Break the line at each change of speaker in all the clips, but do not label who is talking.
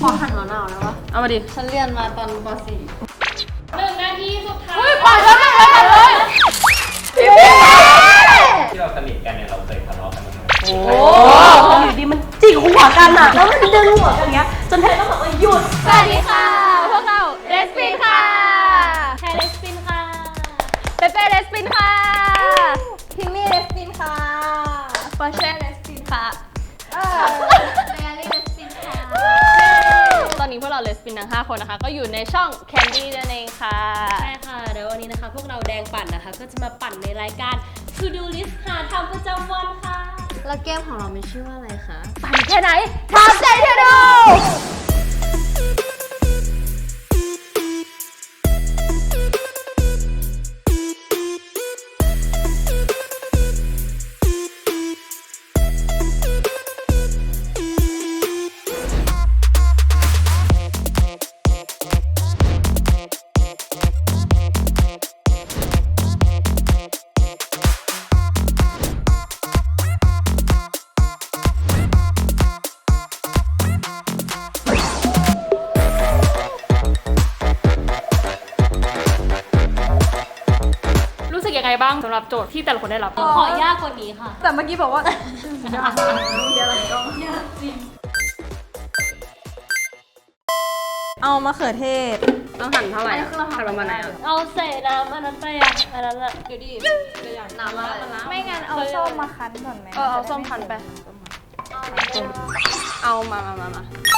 ขอหันมะนาวได้ปะ
เอามาดิ
ฉันเรียนมาตอนป .4
หนึ่งนาทีสุดท้าย
ปล่อยแล้วไม่เลยเลย
ที่เราสนิทกันเนี่ยเราเคยทะเลาะกันบ้างไหม
โอ้อยู่ดีมันจิกหัวกันอะแล้วมันดึงหัวกันอย่างเงี้ย จนเธอต้องแบบว่าหยุด
สวัสดีค่ะ พวกเราเรสปินค่ะแคเรสปินค่ะ เปเป้เรสปินค่ะ
พิมมี่เรสตินค่ะ
ปอร์เช่เร ปินทั้ง 5 คนนะคะ ก็อยู่ในช่อง Candy นั่นเองค่ะ
ใช่ค่ะเดี๋ยววันนี้นะคะ พวกเราแดงปั่นนะคะ ก็จะมาปั่นในรายการ To Do List หาทำประจำวันค่ะ
แล้วเกมของเรามีชื่อว่าอะไรคะ
ปั่นแค่ไหนทำใจเธอดู ไงบ้างสำหรับโจทย์ที่แต่ละคนได้รับ
ขอยากกว่านี้ค่ะ
แต่เมื่อกี้บอกว่าเอามะเขือเทศ
ต้องหั่นเท่าไหร่อะหั่นประมาณไหนอะ
เอาใส่น้ำอันนั้นไปอะอันนั้นอะ
เดี๋ยวดิน้ำอะไรนะ
ไม่งั้นเอาส้มมาคั้นก่อนไหม
เออเอาส้มพันไป เอามามามามา
อุ้ยมี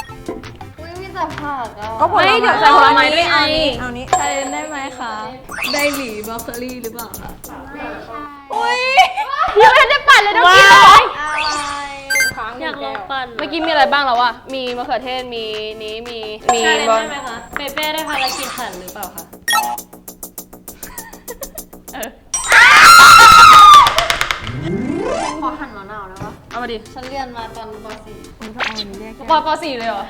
แต่ผักอะ
ก็ผล
ไม่
ไม้
เดี๋ยวใส่ผลไม้ด้วยไง
เอานี้
ใช้ได้ไหมคะได้หลีบรอกโคลีหรือเปล่าคะ
อุ้ย
ยังไม่ได้ปั่นเลยต้องกินเลย
อยากลองปั่น
เมื่อกี้มีอะไรบ้างแล้วอะมีมะเขือเทศ มีนี้ มี มี
ใช่เลย
บอล
ได้ไหมคะเปเป้ได้ภารกิจหั่นหรือเปล่าคะ
เออ
ขอหันมะนาวได้ปะ
เอามาดิ
ฉันเรียนมาตอนป .4
ปปสี่เลยเหรอ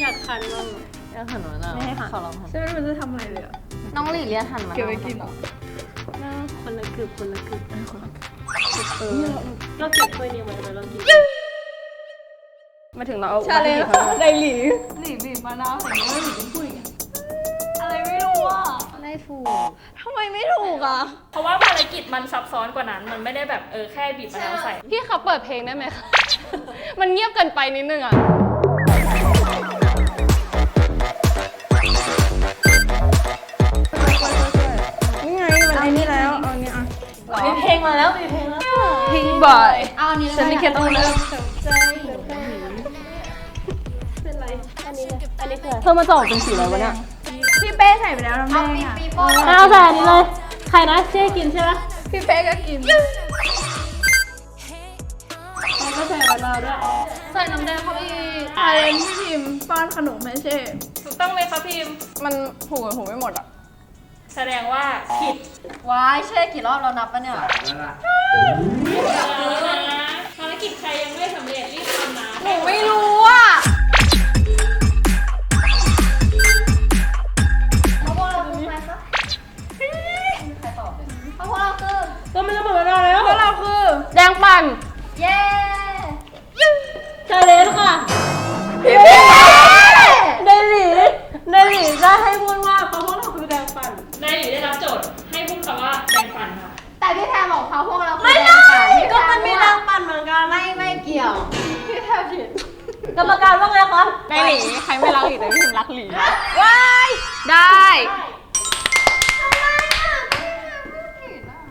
อยากคันบ้าง
ยังหันมะนาว
ไม่ให้หัน
ขอลองหัน
น้องหลีเรียนหันมะนาวเก็บไปกินหรอ
คนละกึบคนละกึบเออเราเก็บถ้วยนี้ไว้แล้วเรากิน
มาถึงเราเอา
ชาเลน
วัตถุดิบมา
ไดหลี
หลีบีบมะนาวใส่เนื้อหลีเป็นผู้หญิง
อะไรไม่รู้อะ
ได้ถูก
ทำไมไม่ถูกอะ
เพราะว่าภารกิจมันซับซ้อนกว่านั้น มันไม่ได้แบบเออแค่บีบมะนาวใส่
พี่เขาเปิดเพลงได้ไหมคะ มันเงียบเกินไปนิดนึงอะ
นี่ไงมันไอ้นี่แล้วเอานี้อะ
มีเพลงมาแล้วมีเพลงแล้ว
พิงบอย
เอาอันนี้
ฉันนี่แค่ต้องเริ่ม
เลยอันนี้คืออะไร
เธอมาจอกเป็นสีอะไรวะเนี่ย
พี่เป้ใส่ไปแล้วน้ำแด
เอา
ง
ปี
อะ
ปีโป้
เอาใส่อันนี้เลย ใครนะเช่กินใช่ไหม
พี่เป้ก็กิน
ก็ใส่มะนาวด้วย
ใส่น้ำแดงเข้าไปอีก
ชาเลนพี่พิมพ์ป้อนขนมให้เช่
ถูกต้องเลยครับพิมพ์
มันหูหูไม่หมดอะ
แสดงว่าผิด
ว้ายเช่กี่รอบเรานับปะเนี่ย
แล้วล่ะ
แล้วนะภารกิจใครยังไม่สำเร็จรีบทำนะ
หนูไม่รู้
กรร
มกา
รว่า
ไงคะ
ในหลีใครไม่รักหลีแต่พี่พิมรักหลี
ว้าย
ได้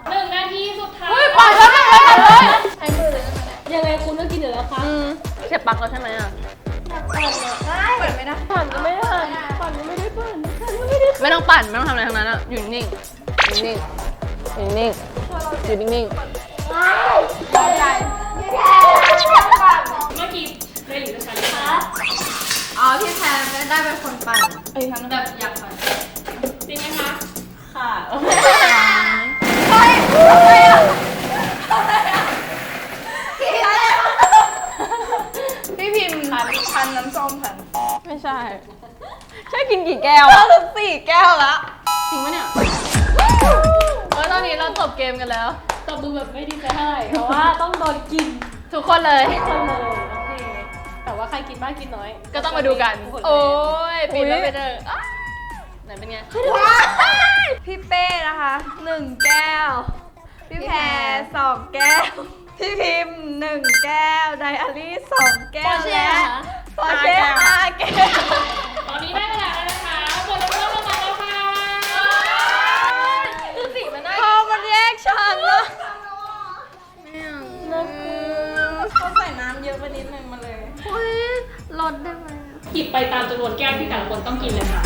หนึ่งนาทีสุดท้าย
ปล่อยแล้วไม่เลยเลย
ใช้มือเลยได้ไหมเนี่ย
ยังไงคุณต้องกินอยู่แล้วคะ
อืมเสียบปลั๊กแล้วใช่ไหมอะ
เปิดไม่ได้
ปั่นก็ไม่ได้ปั่นก็ไม่ได้ปั่นปั่นก็ไม่ได้
ไม่ต้องปั่นไม่ต้องทำอะไรทั้งนั้นอะอยู่นิ่งอยู่นิ่งอยู่นิ่งอยู่นิ่ง
เทั้
งนั้น
แบบอยากปั่น
จริงไหมคะ
ค่ะ
เฮ้ยอะไรอะพี่พิมพ์คันคันน้ำส้มคัน
ๆไม่ใช่ ใช่กินกี่แก้ว
เรา
อะ
ถึงสี่แก้วละ
จริงปะเนี่ยเออตอนนี้เราจบเกมกันแล้ว
ตบมือแบบไม่ดีใจเท่าไหร่เพราะว่าต้องโดนกิน
ทุกคนเลย
คนเลย โอเค
กินมากกินน้อย
ก็ต้องมาดูกัน โอ้ยปิดแล้วไปเจออ้าวไหนเป็นไง
พี่เป้นะคะหนึ่งแก้ว พี่แพรสองแก้ว พี่พิมพ์หนึ่งแก้ว ไดอารี่สองแก้ว
Porsche
และ
เหรอ
ปอร์เช่ห้าแก้ว
ตอนนี้ได้เวลาแล้วนะ ไปตามจำนวนแก้วที่แต่ละคนต้องกินเลยค่ะ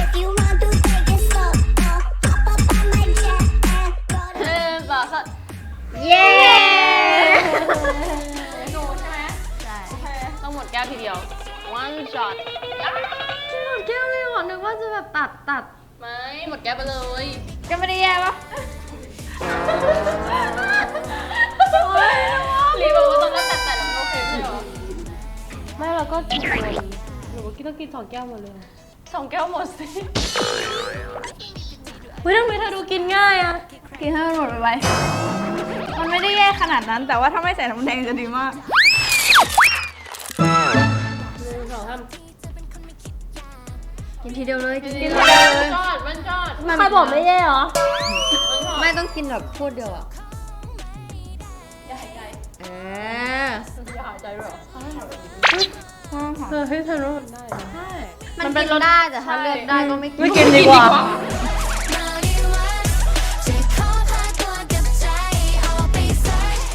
If you want to take it slow, uh, hop up on my jet and go to
หนึ่งสองสาม
เย้
ใช่ต้องหมดแก้วทีเดียว one shot
หมดแก้วเลยเหรอนึกว่าจะแบบตัดตัด
ไม่หมดแก้วไปเลย
ก็ไม่ได้แย่ปะ
รีบอกว่าตอนนั้นแต่แต่แล้วมันโอเคไม่เหรอ ไม่เราก็กินเลย หนูก็กินต้องกินสองแก้วหมดเลยสองแก้วหมดสิเฮ้ยทำไมเธอดูกินง่ายอะ
กินให้มันหมดไปไวมันไม่ได้แย่ขนาดนั้น แต่ว่าถ้าไม่ใส่น้ำแดงจะดีมาก
หนึ่งสองสาม
กินทีเดียวเลยกิน
กิน
เล
เลย
ย
จอดมันจอด
ใครบอกไม่แย่เหรอ
ไม่ต้องกินแบบพูดเดียวอะ
อย่าหายใจ
เออ
อย่าหายใจด้วยเหรอ
เออให้เธอรู้ มันได้นะ
มันกินได้แต่ถ้าเลือกได้ก็ไม่กิน
ไม่กินดีกว่า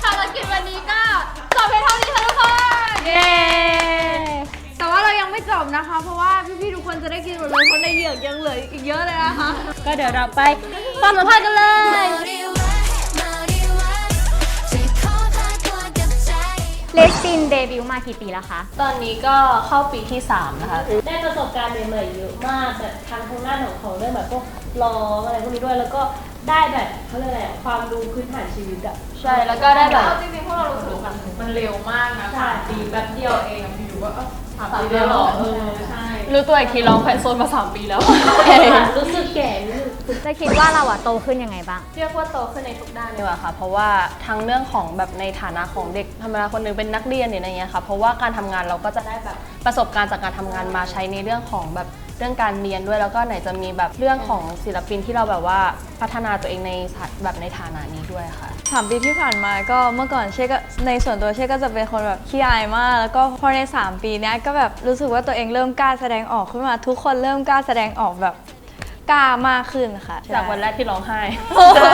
ภารกิจวันนี้ก็จบเพียงเท่านี้ค่ะทุกคน
เย้ แต่ว่าเรายังไม่จบนะคะ เพราะว่าพี่ๆทุกคนจะได้กินหมดเลยเพราะในเหยือกยังเหลืออีกเยอะเลยนะคะ
ก็เดี๋ยวเราไปฟังสัมภาษณ์กันเลย
เลสตินเดบิวต์มากี่ปีแล้วคะ
ตอนนี้ก็เข้าปีที่ 3 นะคะ
ได้ประสบการณ์ใหม่ๆเยอะมากแบบทางทางด้านของเขาเรื่องแบบพวกร้องอะไรพวกนี้ด้วยแล้วก็ได้แบบเขาเรียกอะไรอะความรู้พื้นฐานชีวิตอะ
ใช่แล้วก็ได้แบบ
จริงๆพวกเรารู้สึกว่ามันเร็วมากนะ
ใช่
สามปีแป๊บเดียวเองอยู่ว่าสามปีเดียวเหรอเออใช่
รู้ตัวอีกทีร้องแฟนโซนมา 3 ปีแล้ว
รู้สึกแก่นิดนึง
จะคิดว่าเราอะโตขึ้นยังไงบ้าง
เรียกว่าโตขึ้นในทุกด้านดีกว่าค่ะ เพราะว่าทั้งเรื่องของแบบในฐานะของเด็กธรรมดาคนหนึงเป็นนักเรียนหรืออะไรเงี้ยค่ะ เพราะว่าการทำงานเราก็จะได้แบบประสบการณ์จากการทำงานมาใช้ในเรื่องของแบบเรื่องการเรียนด้วยแล้วก็ไหนจะมีแบบเรื่องของศิลปินที่เราแบบว่าพัฒนาตัวเองในสถาแบบในฐานะนี้ด้วยค่ะ
สามปีที่ผ่านมาก็เมื่อก่อนเช่ก็ในส่วนตัวเช่ก็จะเป็นคนแบบขี้อายมาก แล้วก็พอใน 3 ปีเนี้ยก็แบบรู้สึกว่าตัวเองเริ่มกล้าแสดงออกขึ้นมาทุกคนเริ่มกล้าแสดงออกแบบ กล้ามากขึ้นค่ะ
จากวันแรกที่ร้องไห้
ใช่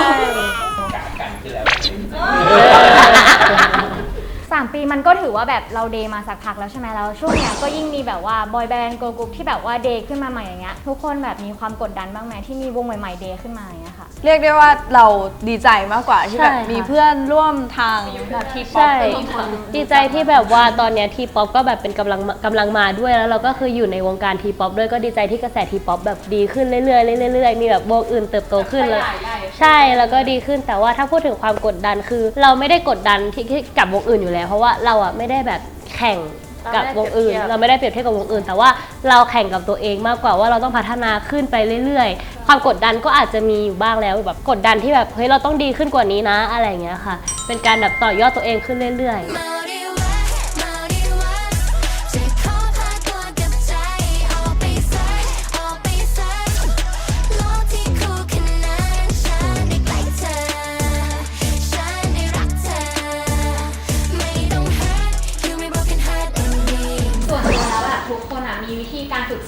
กากันขึ้นแล้ว
3 ปีมันก็ถือว่าแบบเราเดย์มาสักพักแล้วใช่ไหมแล้วช่วงเนี้ยก็ยิ่งมีแบบว่าบอยแบนด์โกกรุ๊ปที่แบบว่าเดย์ขึ้นมาใหม่อย่างเงี้ยทุกคนแบบมีความกดดันบ้างไหมที่มีวงใหม่ๆเดย์ขึ้นมาอย่างเงี้ยค่ะ
เรียกได้ว่าเราดีใจมากกว่าที่แบบ
ใช่ค่ะ
มีเพื่อนร่วมทาง
ใช่ดีใจที่แบบว่าตอนเนี้ยทีป๊อปก็แบบเป็นกำลังกำลังมาด้วยแล้วเราก็คืออยู่ในวงการทีป๊อปด้วยก็ดีใจที่กระแสทีป๊อปแบบดีขึ้นเรื่อยๆเรื่อยๆมีแบบวงอื่นเติบโตขึ้นแล้วใช่แล้วก็ดีขึ้นแต่ว่าถ้าพูดถึงความกดดันคือ เราไม่ได้กดดันที่ที่กับวงอื่นอยู่แล้วเพราะว่าเราอะไม่ได้แบบแข่งกับวงอื่น เราไม่ได้เปรียบเทียบกับวงอื่น แต่ว่าเราแข่งกับตัวเองมากกว่าว่าเราต้องพัฒนาขึ้นไปเรื่อยๆ ความกดดันก็อาจจะมีอยู่บ้างแล้วแบบกดดันที่แบบเฮ้ยเราต้องดีขึ้นกว่านี้นะอะไรอย่างเงี้ยค่ะ เป็นการแบบต่อยอดตัวเองขึ้นเรื่อย ๆ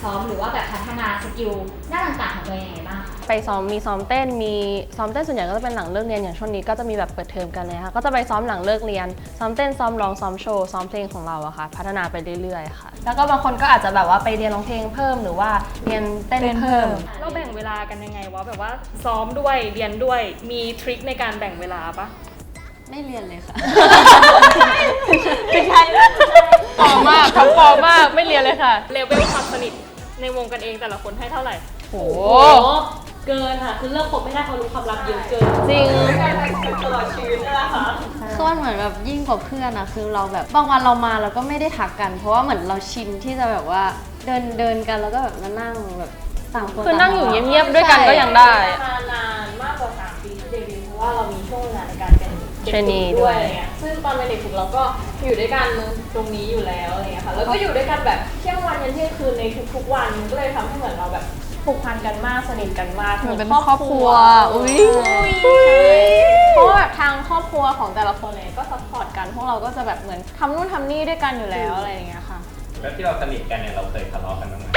ซ้อมหรือว่าแบบพัฒนาสกิลด้านต่างๆของตัวเองยังไงบ้างคะ
ไปซ้อมมีซ้อมเต้นมีซ้อมเต้นส่วนใหญ่ก็จะเป็นหลังเลิกเรียนอย่างช่วงนี้ก็จะมีแบบเปิดเทอมกันเลยค่ะก็จะไปซ้อมหลังเลิกเรียน ซ้อมเต้นซ้อมร้องซ้อมโชว์ซ้อมเพลงของเราอะค่ะ พัฒนาไปเรื่อยๆค่ะ แล้วก็บางคนก็อาจจะแบบว่าไปเรียนร้องเพลงเพิ่มหรือว่าเรียนเต้น
เต้นเพิ่
เพิ่
ม
ม
เราแบ่งเวลากันยังไงวะแบบว่าซ้อมด้วยเรียนด้วยมีทริคในการแบ่งเวลาปะ
ไม่เรียนเลยค่ะ
ไม่ใช่ปลอมมากเขาปลอมมากไม่เรียนเลยค่ะ
เลเวลความสนิท ในวงกันเองแต่ละคนให้เท่าไหร่
โห
โอ้เกินค่ะ คือเลิกคบไม่ได้เขารู้ความลับเยอะเกิน
จริง
คือมันเหมือนแบบยิ่งกว่าเพื่อนอะคือเราแบบบางวันเรามาเราก็ไม่ได้ทักกัน เพราะว่าเหมือนเราชินที่จะแบบว่าเดินเดินกันแล้วก็แบบมานั่งแบบต่างคน
คือนั่งอยู่
ต่า
เงียบๆด้วยกันก็ยังได้
มานานมากกว่า 3 ปีที่เดบิวต์เพราะว่าเรามีช่วงเวลาในการเป็น
ด็ก
เทรนนี
ฝึก
ด้
ด้
ว
วยยอะไรเงี้ยซึ่งตอนเป็นเด็กฝึกเราก็อยู่ด้วยกันตรงนี้อยู่แล้วอะไรเงี้ยค่ะ แล้วก็อยู่ด้วยกันแบบเที่ยงวันยันเที่ยงคืนในทุกๆวันมันก็เลยทำให้เหมือนเราแบบผูกพันกันมากสนิทกันมาก
เหมือนเป็นครอบครัวอุ้ย
เพราะว่าแบบทางครอบครัวของแต่ละคนเนี่ยก็ซัพพอร์ตกันพวกเราก็จะแบบเหมือนทำนู่นทำนี่ด้วยกันอยู่แล้วอะไรอย่างเงี้ยค่ะ
แล้วที่เราสนิทกันเนี่ยเราเคยทะเลาะกันบ้างไหม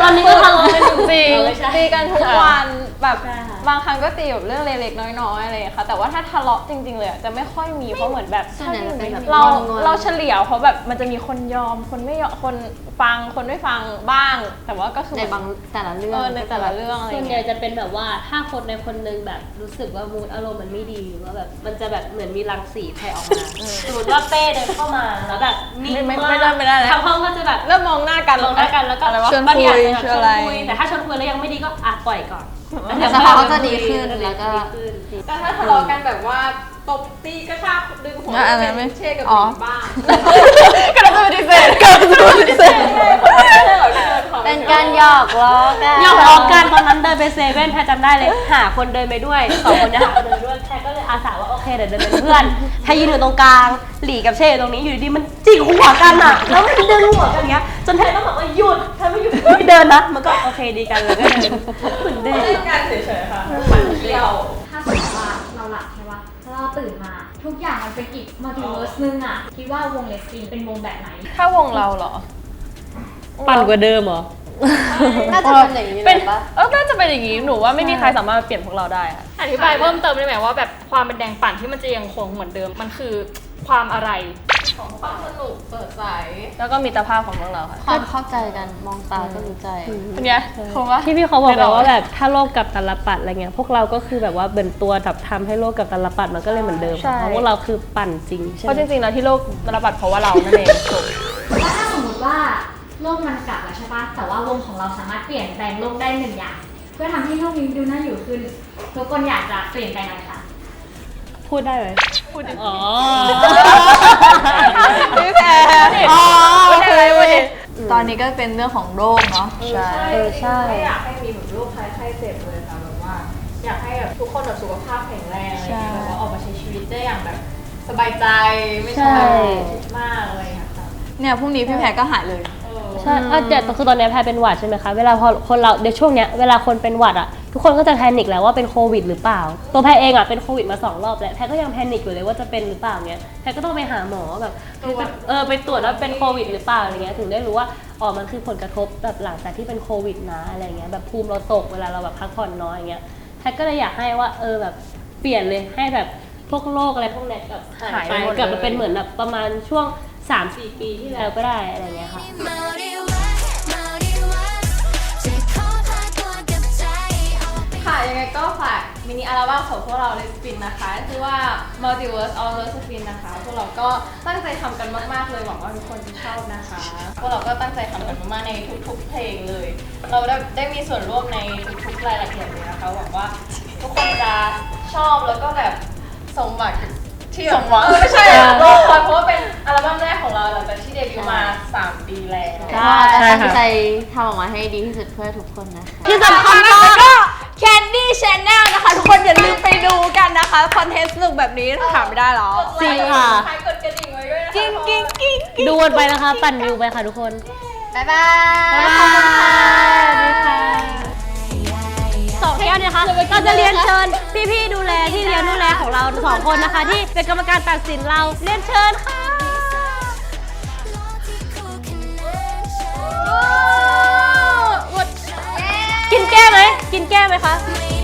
ตอนนี้ก็ทะเลาะกันจริง
เออใช่
ๆตีกันทุกวันแบบ
ใช่ค่ะ
บางครั้งก็ตีแบบเรื่องเล็กๆน้อยๆอะไรอย่างเงี้ยค่ะ แต่ว่าถ้าทะเลาะจริงๆเลยอะจะไม่ค่อยมีเพราะเหมือนแบบ
ส่วนใหญ่จะเป็นแบบ
เรา
งอนๆ
เราเฉลี่ยเพราะแบบมันจะมีคนยอมคนไม่ยอมคนฟังคนไม่ฟังบ้าง แต่ว่าก็คือ
ในบางแต่ละเรื่อง
เออในแต่ละเรื่องอะไรอ
ส่วน
ย่าง
ใหญ่
เงี้ย
จะเป็นแบบว่าถ้าคนในคนหนึงแบบรู้สึกว่ามูดอารมณ์มันไม่ดีหรือว่าแบบมันจะแบบเหมือนมีรังสีแผ่ออกมาสมมติว่าเป้เดินเข้ามาแล้วแบบนิ่ง
ไม่
มาก
ไม่ได้ไม่ได้แล้ว
ทางห้องก็จะแบบ
เริ่มมองหน้ากัน
มองหน้ากันแล้วก็
อะไรวะ
ชวน
บางทีอาจจะแบบ
คุยชวนอะไร
คุยแต่ถ้าชวนคุยแล้วยังไม่ดีก็อะปล่อยก่อน
แต่สักพักเขาจะดีขึ้นแล้วก็
ดีขึ้น
แต่ถ้าทะเลาะกันแบบว่าตบตีกระชากดึงหัว
อะอันนั้นไม่
เช่กับ
อ๋อ
หญิงบ้าง
ก็เราจะปฏิเสธก็จะปฏิเสธ
เป็นการหยอกล้อกัน
หยอกล้อกันตอนนั้นเดินไปเซเว่นแพรจำได้เลย หาคนเดินไปด้วยสองคนจะหาคนเดินด้วยแพรก็เลยอาสาว่าโอเคเดี๋ยวเดินเป็นเพื่อนแพรยืนอยู่ตรงกลาง หลีกับเช่อยู่ตรงนี้อยู่ดีๆมันจิกหัวกันอะแล้วมันดึงหัวกันอย่างเงี้ยจนแพรต้องบอกว่าหยุดแพรไม่หยุดไม่เดินนะมันก็โอเคดีกันเลยก็เดินเหมือนเดิม
เล่นกันเฉยๆค่ะมันเที่ยว
ถ้าสมมติว่าเราหลับใช่ปะแล้วเราตื่นมา ทุกอย่างมันเป็นอีกมัลติเวิร์สนึงอะคิดว่าวงเลสซินเป็นวงแบบไหน
ถ้าวงเราเหรอ
ปั่นกว่าเดิมเหรอ
น่าจะเป็นอย่างนี้เล
เป็น
ยปะ
เออน่าจะเป็นอย่างงี้หนูว่าไม่มีใครสามารถมาเปลี่ยนพวกเราได้อะ
อธิบายเพิ่มเติมได้ไหมว่าแบบความเป็นแดงปั่นที่มันจะยังคงเหมือนเดิมมันคือความอะไรของความสนุกเปิดใส
แล้วก็มีตรภาพของพวกเราค่ะ
ความเข้าใจกันมองตาก็รู้ใจ
เป็นไงเขาว่า
ที่พี่เขาบอก
ไม่หรอก
ว่าแบบถ้าโลกกับตาลปัดอะไรเงี้ยพวกเราก็คือแบบว่าเป็นตัวแบบทำให้โลกกับตาลปัดมันก็เลยเหมือนเดิม
ใช่
เพราะพวกเราคือปั่นจริงใช่
เพราะ
ไห
จ
ม
ริงๆแล้วที่โลกระบาดเพราะว่าเรานั่นเองจบ
แล้วถ้าสมมติว่าโลกมันกลับแล้วใช่ ปะแต่ว่าวงของเราสามารถเปลี่ยนแปลงโลกได้หนึ่งอย่าง เพื่อทำให้โลกนี้ดูน่าอยู่ขึ้น ทุกคนอยากจะเปลี่ยนแปลงอะไรคะ
พูดได้ไหมพูดอ๋อ
พี่แพร
อ๋อ
พูดได้เลยพูดดิ
ตอนนี้ก็เป็นเรื่องของโรคเนาะใช่
เออใช่
ไม่อยากให้มีแบบโรคภัยไข้เจ็บเลยค่ะแบบว่า อยากให้แบบทุกคนแบบสุขภาพแข็งแรงอะไรอย่างเงี้ยแบบว่าออกมาใช้ชีวิตได้อย่างแบบสบายใจไม่ใช่แบบคิดมากอะไรอย่างเงี้ยค่ะ
เนี่ยพรุ่งนี้พี่แพรก็หายเลย
เออ
ใช่เออแต่คือตอนนี้แพรเป็นหวัดใช่ไหมคะ เวลาพอคนเราเดี๋ยวช่วงเนี้ยเวลาคนเป็นหวัดอะทุกคนก็จะแพนิคแล้วว่าเป็นโควิดหรือเปล่า ตัวแพรเองอะเป็นโควิดมาสองรอบแล้วแพรก็ยังแพนิคอยู่เลยว่าจะเป็นหรือเปล่าเงี้ยแพรก็ต้องไปหาหมอแบบคือไปเออไปตรวจว่าเป็นโควิดหรือเปล่าอะไรเงี้ยถึงได้รู้ว่าอ๋อมันคือผลกระทบแบบหลังจากที่เป็นโควิดนะอะไรเงี้ยแบบภูมิเราตกเวลาเราแบบพักผ่อนน้อยอย่างเงี้ยแพทย์ก็เลยอยากให้ว่าเออแบบเปลี่ยนเลยให้แบบพวกโรคอะไรพวกเนี้ยแบบหายไป
หายไปหมดเลย
กลับมาเป็นเหมือนแบบประมาณช่วง สาสี่ปีที่แล้วก็ได้อะไรเงี้ยค่ะ
ค่ะ ยังไงก็ฝากมินิอัลบั้มของพวกเราเลสปินนะคะชื่อว่า Multiverse on Love Spin นะคะ พวกเราก็ตั้งใจทำกันมาก ๆ เลยหวังว่าทุกคนจะชอบนะคะ พวกเราก็ตั้งใจทำกันมาก ๆ ในทุก ๆ เพลงเลย เราได้ได้มีส่วนร่วมในทุก ๆ รายละเอียดเลยนะคะ หวังว่าทุกคนจะชอบแล้วก็แบบสมบัติ ที่สมหวังไม่ใช่รอคอยเพราะว่าเป็นอัลบั้มแรกของเราหลังจากที่เดบิวต์มา 3 ปีแล้ว
ก็จะตั้งใจทำออกมาให้ดีที่สุดเพื่อทุกคนนะคะ
ที่สำคัญก็ Candy Channel นะคะ ทุกคนอย่าลืมไปดูกันนะคะ คอนเทนต์สนุกแบบนี้ถามไม่ได้หรอ
จริงค่ะ
ใครกดกระดิ่งไว้ด้วยนะคะ
กิ้งกิ้งกิ้งกิ้ง
ดูกันไปนะคะ ปั่นวิวไปค่ะทุกคน
บ๊ายบาย
บ๊ายบายค่ะ สองแก้วเนี่ยนะคะเราจะเรียนเชิญพี่ๆดูแล ที่เรียนดูแลของเราสองคนนะคะ ที่เป็นกรรมการตัดสินเราเรียนเชิญค่ะกินแก้ไหมกินแก้ไหมคะ
Waiting